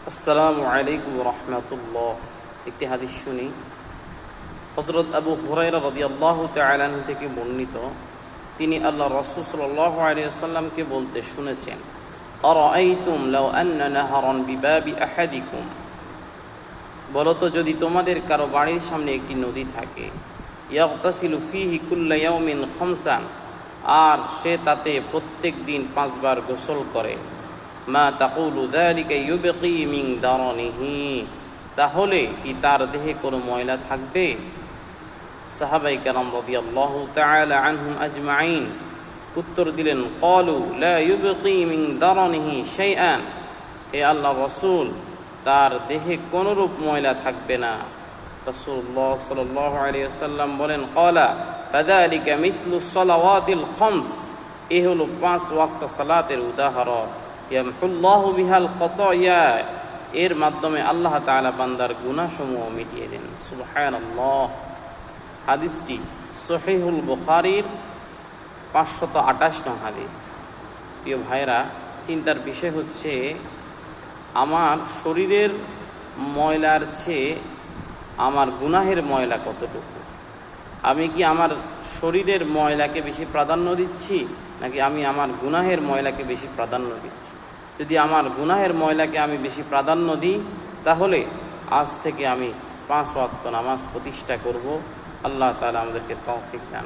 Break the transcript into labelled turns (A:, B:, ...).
A: আসসালামু আলাইকুম রহমতুল্লাহ একটি হাদিস শুনি হজরত আবু হুরাইরা রদিয়াল্লাহ তালাহ থেকে বর্ণিত তিনি আল্লাহ রসুল সাল্লাহ আলিয়াল্লামকে বলতে শুনেছেন أرأيتم لو أن نهرا بباب أحدكم বলতো যদি তোমাদের কারো বাড়ির সামনে একটি নদী থাকে ইয়াগতাসিলু ফিহি কুল্লা ইয়াউমিন খামসান আর সে তাতে প্রত্যেক দিন পাঁচবার গোসল করে মা তাকুলু যালিকা ইউবকি মিন দারনিহি। তাহলে কি তার দেহে কোনো ময়লা থাকবে? সাহাবাই কারাম রাদিয়াল্লাহু তাআলা আনহুম আজমাইন। উত্তর দিলেন, ক্বালু লা ইউবকি মিন দারনিহি শাইআন। হে আল্লাহ রাসূল, তার দেহে কোনরূপ ময়লা থাকবে না। রাসূলুল্লাহ সাল্লাল্লাহু আলাইহি ওয়াসাল্লাম বলেন, ক্বালা, ফাযালিকা মিসলু সালাওয়াতিল খামস। এ হলো পাঁচ ওয়াক্ত সালাতের উদাহরণ। বিহাল খতায়া। এর মাধ্যমে আল্লাহ তাআলা বান্দার গুনাহসমূহ মিটিয়ে দেন। সুবহানাল্লাহ। হাদিসটি সহিহুল বুখারীর পাঁচশত আঠাশ নং হাদিস। প্রিয় ভাইরা চিন্তার বিষয় হচ্ছে, আমার শরীরের ময়লার চেয়ে আমার গুনাহের ময়লা কতটুকু? আমি কি আমার শরীরের ময়লাকে বেশি প্রাধান্য দিচ্ছি, নাকি আমি আমার গুনাহের ময়লাকে বেশি প্রাধান্য দিচ্ছি? যদি আমার গুনাহের ময়লাকে আমি বেশি প্রাধান্য দিই, তাহলে আজ থেকে আমি পাঁচ ওয়াক্ত নামাজ প্রতিষ্ঠা করব। আল্লাহ তালা আমাদেরকে তৌফিক দান